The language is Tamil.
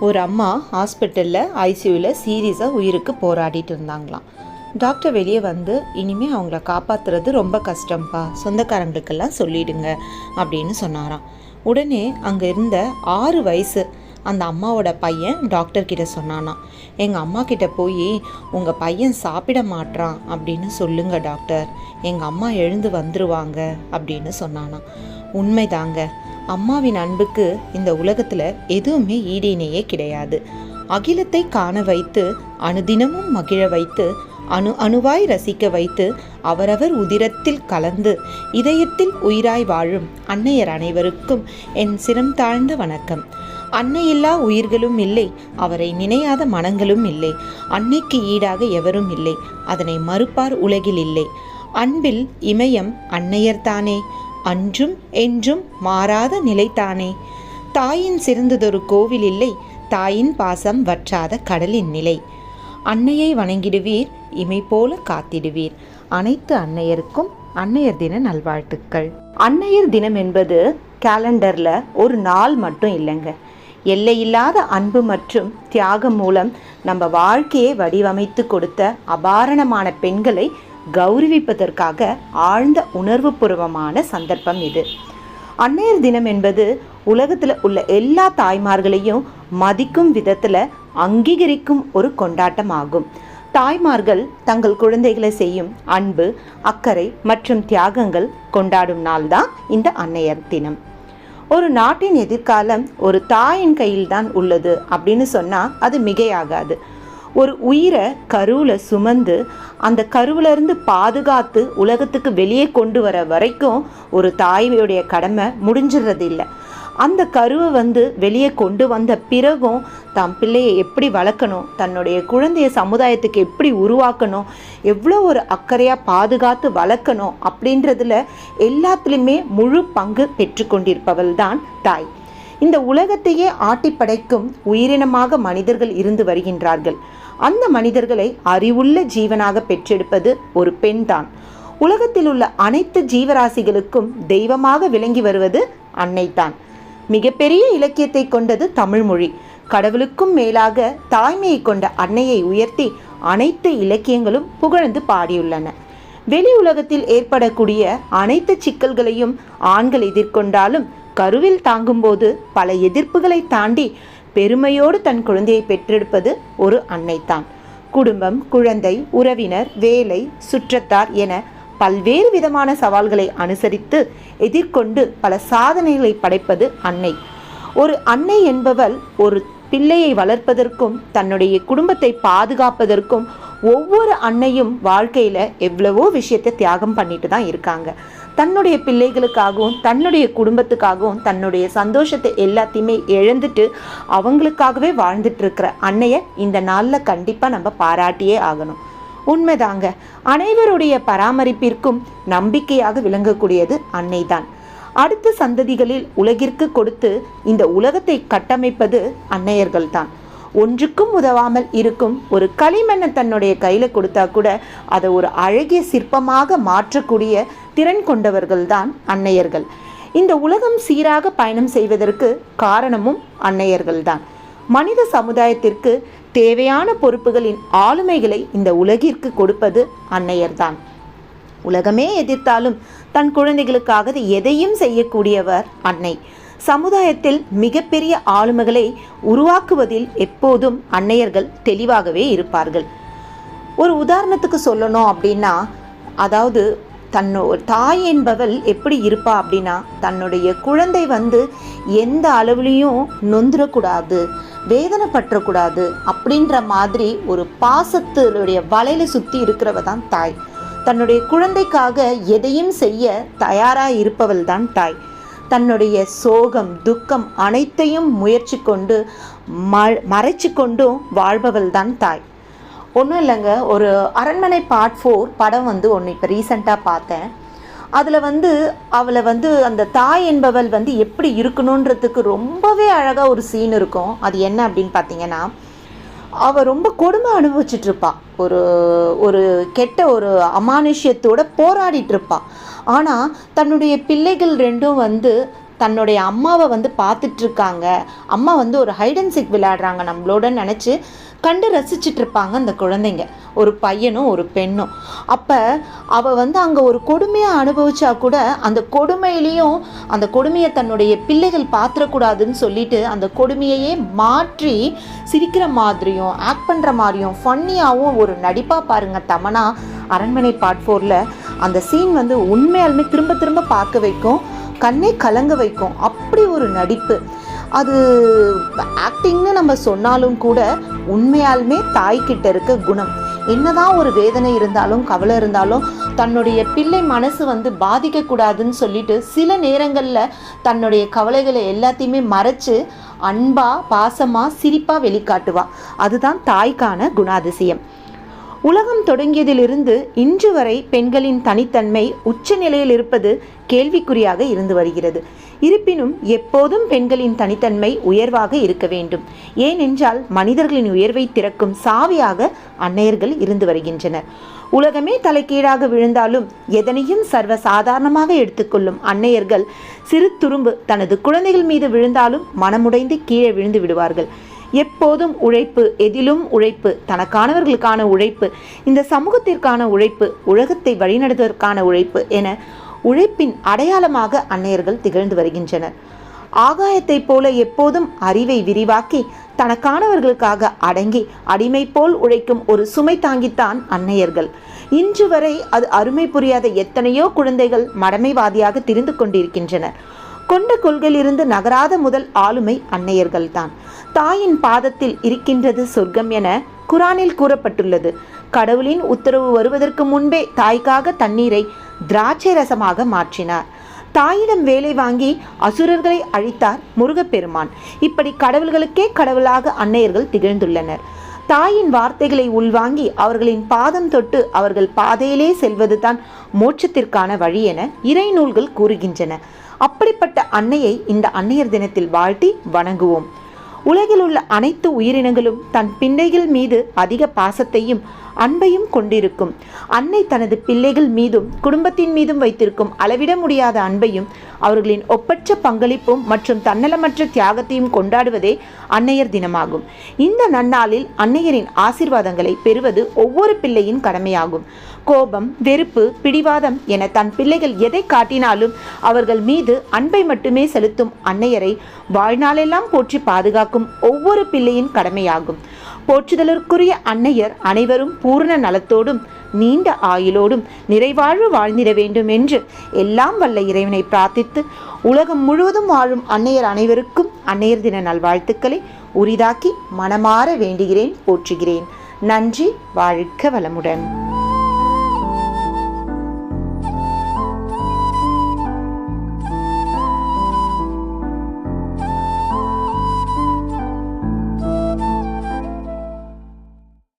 ஒரு அம்மா ஹாஸ்பிட்டலில் ஐசியூவில் சீரியஸாக உயிருக்கு போராடிட்டு இருந்தாங்களாம். டாக்டர் வெளியே வந்து இனிமேல் அவங்கள காப்பாற்றுறது ரொம்ப கஷ்டம்ப்பா சொந்தக்காரங்களுக்கெல்லாம் சொல்லிடுங்க அப்படின்னு சொன்னாராம். உடனே அங்கே இருந்த ஆறு வயசு அந்த அம்மாவோட பையன் டாக்டர் கிட்ட சொன்னானாம். எங்கள் அம்மா கிட்ட போய் உங்கள் பையன் சாப்பிட மாட்றான் அப்படின்னு சொல்லுங்க டாக்டர் எங்கள் அம்மா எழுந்து வந்துருவாங்க அப்படின்னு சொன்னானாம். உண்மைதாங்க அம்மாவின் அன்புக்கு இந்த உலகத்தில் எதுவுமே ஈடிணையே கிடையாது. அகிலத்தை காண வைத்து அனுதினமும் மகிழ வைத்து அணு அணுவாய் ரசிக்க வைத்து அவரவர் உதிரத்தில் கலந்து இதயத்தில் உயிராய் வாழும் அன்னையர் அனைவருக்கும் என் சிரம் தாழ்ந்த வணக்கம். அன்னையில்லா உயிர்களும் இல்லை அவரை நினையாத மனங்களும் இல்லை அன்னைக்கு ஈடாக எவரும் இல்லை அதனை மறுப்பார் உலகில் இல்லை. அன்பில் இமயம் அன்னையர்தானே அன்றும் என்றும் மாறாத நிலைதானே? தாயின் சிறந்ததொரு கோவில் இல்லை தாயின் பாசம் வற்றாத கடலின் நிலை. அன்னையை வணங்கிடுவீர் இமை போல காத்திடுவீர். அனைத்து அன்னையருக்கும் அன்னையர் தின நல்வாழ்த்துக்கள். அன்னையர் தினம் என்பது கேலண்டரில் ஒரு நாள் மட்டும் இல்லைங்க. எல்லையில்லாத அன்பு மற்றும் தியாகம் மூலம் நம்ம வாழ்க்கையை வடிவமைத்து கொடுத்த அபாரணமான பெண்களை கௌரவிப்பதற்காக ஆழ்ந்த உணர்வுபூர்வமான சந்தர்ப்பம் இது. அன்னையர் தினம் என்பது உலகத்தில் உள்ள எல்லா தாய்மார்களையும் மதிக்கும் விதத்தில் அங்கீகரிக்கும் ஒரு கொண்டாட்டம் ஆகும் தாய்மார்கள் தங்கள் குழந்தைகளை செய்யும் அன்பு அக்கறை மற்றும் தியாகங்கள் கொண்டாடும் நாள் தான் இந்த அன்னையர் தினம். ஒரு நாட்டின் எதிர்காலம் ஒரு தாயின் கையில்தான் உள்ளது அப்படின்னு சொன்னால் அது மிகையாகாது. ஒரு உயிரை கருவில் சுமந்து அந்த கருவிலேருந்து பாதுகாத்து உலகத்துக்கு வெளியே கொண்டு வர வரைக்கும் ஒரு தாயுடைய கடமை முடிஞ்சிடுறது இல்லை அந்த கருவை வந்து வெளியே கொண்டு வந்த பிறகும் தம் பிள்ளையை எப்படி வளர்க்கணும் தன்னுடைய குழந்தைய சமுதாயத்துக்கு எப்படி உருவாக்கணும் எவ்வளோ ஒரு அக்கறையாக பாதுகாத்து வளர்க்கணும் அப்படின்றதுல எல்லாத்துலேயுமே முழு பங்கு பெற்றுக்கொண்டிருப்பவள் தான் தாய். இந்த உலகத்தையே ஆட்டி படைக்கும் உயிரினமாக மனிதர்கள் இருந்து வருகின்றார்கள். அந்த மனிதர்களை அறிவுள்ள ஜீவனாக பெற்றெடுப்பது ஒரு பெண்தான். உலகத்தில் உள்ள அனைத்து ஜீவராசிகளுக்கும் தெய்வமாக விளங்கி வருவது அன்னைத்தான் மிகப்பெரிய இலக்கியத்தை கொண்டது தமிழ்மொழி கடவுளுக்கும் மேலாக தாய்மையை கொண்ட அன்னையை உயர்த்தி அனைத்து இலக்கியங்களும் புகழ்ந்து பாடியுள்ளன. வெளி உலகத்தில் ஏற்படக்கூடிய அனைத்து சிக்கல்களையும் ஆண்கள் எதிர்கொண்டாலும் கருவில் தாங்கும்போது பல எதிர்ப்புகளை தாண்டி பெருமையோடு தன் குழந்தையை பெற்றெடுப்பது ஒரு அன்னைத்தான். குடும்பம் குழந்தை உறவினர் வேலை சுற்றத்தார் என பல்வேறு விதமான சவால்களை அனுசரித்து எதிர்கொண்டு பல சாதனைகளை படைப்பது அன்னை. ஒரு அன்னை என்பவள் ஒரு பிள்ளையை வளர்ப்பதற்கும் தன்னுடைய குடும்பத்தை பாதுகாப்பதற்கும் ஒவ்வொரு அன்னையும் வாழ்க்கையில் எவ்வளவோ விஷயத்தை தியாகம் பண்ணிட்டு தான் இருக்காங்க. தன்னுடைய பிள்ளைகளுக்காகவும் தன்னுடைய குடும்பத்துக்காகவும் தன்னுடைய சந்தோஷத்தை எல்லாத்தையுமே இழந்துட்டு அவங்களுக்காகவே வாழ்ந்துட்டுருக்கிற அன்னையை இந்த நாளில் கண்டிப்பாக நம்ம பாராட்டியே ஆகணும். உண்மைதாங்க. அனைவருடைய பராமரிப்பிற்கும் நம்பிக்கையாக விளங்கக்கூடியது அன்னை தான் அடுத்த சந்ததிகளில் உலகிற்கு கொடுத்து இந்த உலகத்தை கட்டமைப்பது அன்னையர்கள்தான். ஒன்றுக்கும் உதவாமல் இருக்கும் ஒரு களிமண்ணை தன்னுடைய கையில் கொடுத்தா கூட அதை ஒரு அழகிய சிற்பமாக மாற்றக்கூடிய திறன் கொண்டவர்கள்தான் அன்னையர்கள். இந்த உலகம் சீராக பயணம் செய்வதற்கு காரணமும் அன்னையர்கள்தான். மனித சமுதாயத்திற்கு தேவையான பொறுப்புகளின் ஆளுமைகளை இந்த உலகிற்கு கொடுப்பது அன்னையர்தான். உலகமே எதிர்த்தாலும் தன் குழந்தைகளுக்காக எதையும் செய்யக்கூடியவர் அன்னை. சமுதாயத்தில் மிகப்பெரிய ஆளுமைகளை உருவாக்குவதில் எப்போதும் அன்னையர்கள் தெளிவாகவே இருப்பார்கள். ஒரு உதாரணத்துக்கு சொல்லணும் அப்படின்னா அதாவது தன்னோ தாய் என்பவள் எப்படி இருப்பா அப்படின்னா தன்னுடைய குழந்தை வந்து எந்த அளவுலேயும் நொந்துடக்கூடாது வேதனைப்பற்றக்கூடாது அப்படின்ற மாதிரி ஒரு பாசத்தினுடைய வலையில் சுற்றி இருக்கிறவ தான் தாய். தன்னுடைய குழந்தைக்காக எதையும் செய்ய தயாராக இருப்பவள் தான் தாய். தன்னுடைய சோகம் துக்கம் அனைத்தையும் முயற்சி கொண்டு ம மறைச்சு கொண்டும் வாழ்பவள் தான் தாய். ஒன்றும் இல்லைங்க ஒரு அரண்மனை பார்ட் ஃபோர் படம் வந்து ஒன்று இப்போ ரீசண்டாக பார்த்தேன். அதில் வந்து அவளை வந்து அந்த தாய் என்பவள் வந்து எப்படி இருக்கணுன்றதுக்கு ரொம்பவே அழகாக ஒரு சீன் இருக்கும். அது என்ன அப்படின்னு பார்த்தீங்கன்னா அவள் ரொம்ப கொடுமை அனுபவிச்சிட்ருப்பாள் ஒரு ஒரு கெட்ட ஒரு அமானுஷ்யத்தோட போராடிட்டு இருப்பாள் ஆனால் தன்னுடைய பிள்ளைகள் ரெண்டும் வந்து தன்னுடைய அம்மாவை வந்து பார்த்துட்டு இருக்காங்க அம்மா வந்து ஒரு ஹைட் அண்ட் சிக் விளையாடுறாங்க நம்மளோட நினச்சி. கண்டு ரசிச்சிட்டு இருப்பாங்க அந்த குழந்தைங்க. ஒரு பையனும் ஒரு பெண்ணும். அப்போ அவள் வந்து அங்கே ஒரு கொடுமையாக அனுபவிச்சா கூட அந்த கொடுமையிலையும் அந்த கொடுமையை தன்னுடைய பிள்ளைகள் பாத்திரக்கூடாதுன்னு சொல்லிட்டு அந்த கொடுமையையே மாற்றி சிரிக்கிற மாதிரியும் ஆக்ட் பண்ணுற மாதிரியும் ஃபன்னியாகவும் ஒரு நடிப்பாக பாருங்கள் தமனா அரண்மனை பார்ட் ஃபோரில் அந்த சீன் வந்து உண்மையாலுமே திரும்ப திரும்ப பார்க்க வைக்கும். கண்ணே கலங்க வைக்கும். அப்படி ஒரு நடிப்பு. அது ஆக்டிங்னு நம்ம சொன்னாலும் கூட உண்மையாலுமே தாய்கிட்ட இருக்க குணம். என்னதான் ஒரு வேதனை இருந்தாலும் கவலை இருந்தாலும் தன்னுடைய பிள்ளை மனசு வந்து பாதிக்கக்கூடாதுன்னு சொல்லிட்டு சில நேரங்களில் தன்னுடைய கவலைகளை எல்லாத்தையுமே மறைச்சு அன்பா பாசமாக சிரிப்பாக வெளிக்காட்டுவா. அதுதான் தாய்க்கான குணாதிசயம். உலகம் தொடங்கியதிலிருந்து இன்று வரை பெண்களின் தனித்தன்மை உச்ச நிலையில் இருப்பது கேள்விக்குறியாக இருந்து வருகிறது. இருப்பினும் எப்போதும் பெண்களின் தனித்தன்மை உயர்வாக இருக்க வேண்டும். ஏனென்றால் மனிதர்களின் உயர்வை திறக்கும் சாவியாக அன்னையர்கள் இருந்து வருகின்றனர். உலகமே தலைக்கீழாக விழுந்தாலும் எதனையும் சர்வ சாதாரணமாக எடுத்துக்கொள்ளும் அன்னையர்கள் சிறு துரும்பு தனது குழந்தைகள் மீது விழுந்தாலும் மனமுடைந்து கீழே விழுந்து விடுவார்கள். எப்போதும் உழைப்பு எதிலும் உழைப்பு தனக்கானவர்களுக்கான உழைப்பு இந்த சமூகத்திற்கான உழைப்பு உலகத்தை வழிநடத்துவதற்கான உழைப்பு என உழைப்பின் அடையாளமாக அன்னையர்கள் திகழ்ந்து வருகின்றனர். ஆகாயத்தைப் போல எப்போதும் அறிவை விரிவாக்கி தனக்கானவர்களுக்காக அடங்கி அடிமை போல் உழைக்கும் ஒரு சுமை தாங்கித்தான் அன்னையர்கள். இன்று வரை அது அருமை புரியாத எத்தனையோ குழந்தைகள் மடமைவாதியாக திரிந்து கொண்டிருக்கின்றனர். கொண்ட கொள்கையிலிருந்து நகராத முதல் ஆளுமை அன்னையர்கள்தான். தாயின் பாதத்தில் இருக்கின்றது சொர்க்கம் என குரானில் கூறப்பட்டுள்ளது. கடவுளின் உத்தரவு வருவதற்கு முன்பே தாய்க்காக தண்ணீரை திராட்சை ரசமாக மாற்றினார். தாயிடம் வேலை வாங்கி அசுரர்களை அழித்தார் முருகப்பெருமான். இப்படி கடவுள்களுக்கே கடவுளாக அன்னையர்கள் திகழ்ந்துள்ளனர். தாயின் வார்த்தைகளை உள்வாங்கி அவர்களின் பாதம் தொட்டு அவர்கள் பாதையிலே செல்வதுதான் மோட்சத்திற்கான வழி என இறை நூல்கள் கூறுகின்றன. அப்படிப்பட்ட அன்னையை இந்த அன்னையர் தினத்தில் வாழ்த்தி வணங்குவோம். உலகில் உள்ள அனைத்து உயிரினங்களும் தன் பிள்ளைகள் மீது அதிக பாசத்தையும் அன்பையும் கொண்டிருக்கும். அன்னை தனது பிள்ளைகள் மீதும் குடும்பத்தின் மீதும் வைத்திருக்கும் அளவிட முடியாத அன்பையும் அவர்களின் ஒப்பற்ற பங்களிப்பும் மற்றும் தன்னலமற்ற தியாகத்தையும் கொண்டாடுவதே அன்னையர் தினமாகும். இந்த நன்னாளில் அன்னையரின் ஆசிர்வாதங்களை பெறுவது ஒவ்வொரு பிள்ளையின் கடமையாகும். கோபம் வெறுப்பு பிடிவாதம் என தன் பிள்ளைகள் எதை காட்டினாலும் அவர்கள் மீது அன்பை மட்டுமே செலுத்தும் அன்னையரை வாழ்நாளெல்லாம் போற்றி பாதுகாக்கும் பாதுகாக்கும் ஒவ்வொரு பிள்ளையின் கடமையாகும். போற்றுதலுக்குரிய அன்னையர் அனைவரும் பூரண நலத்தோடும் நீண்ட ஆயுளோடும் நிறைவாழ்வு வாழ்ந்திட வேண்டும் என்று எல்லாம் வல்ல இறைவனை பிரார்த்தித்து உலகம் முழுவதும் வாழும் அன்னையர் அனைவருக்கும் அன்னையர் தின நல்வாழ்த்துக்களை உரிதாக்கி மனமாற வேண்டுகிறேன் போற்றுகிறேன். நன்றி வாழ்க்க வளமுடன்.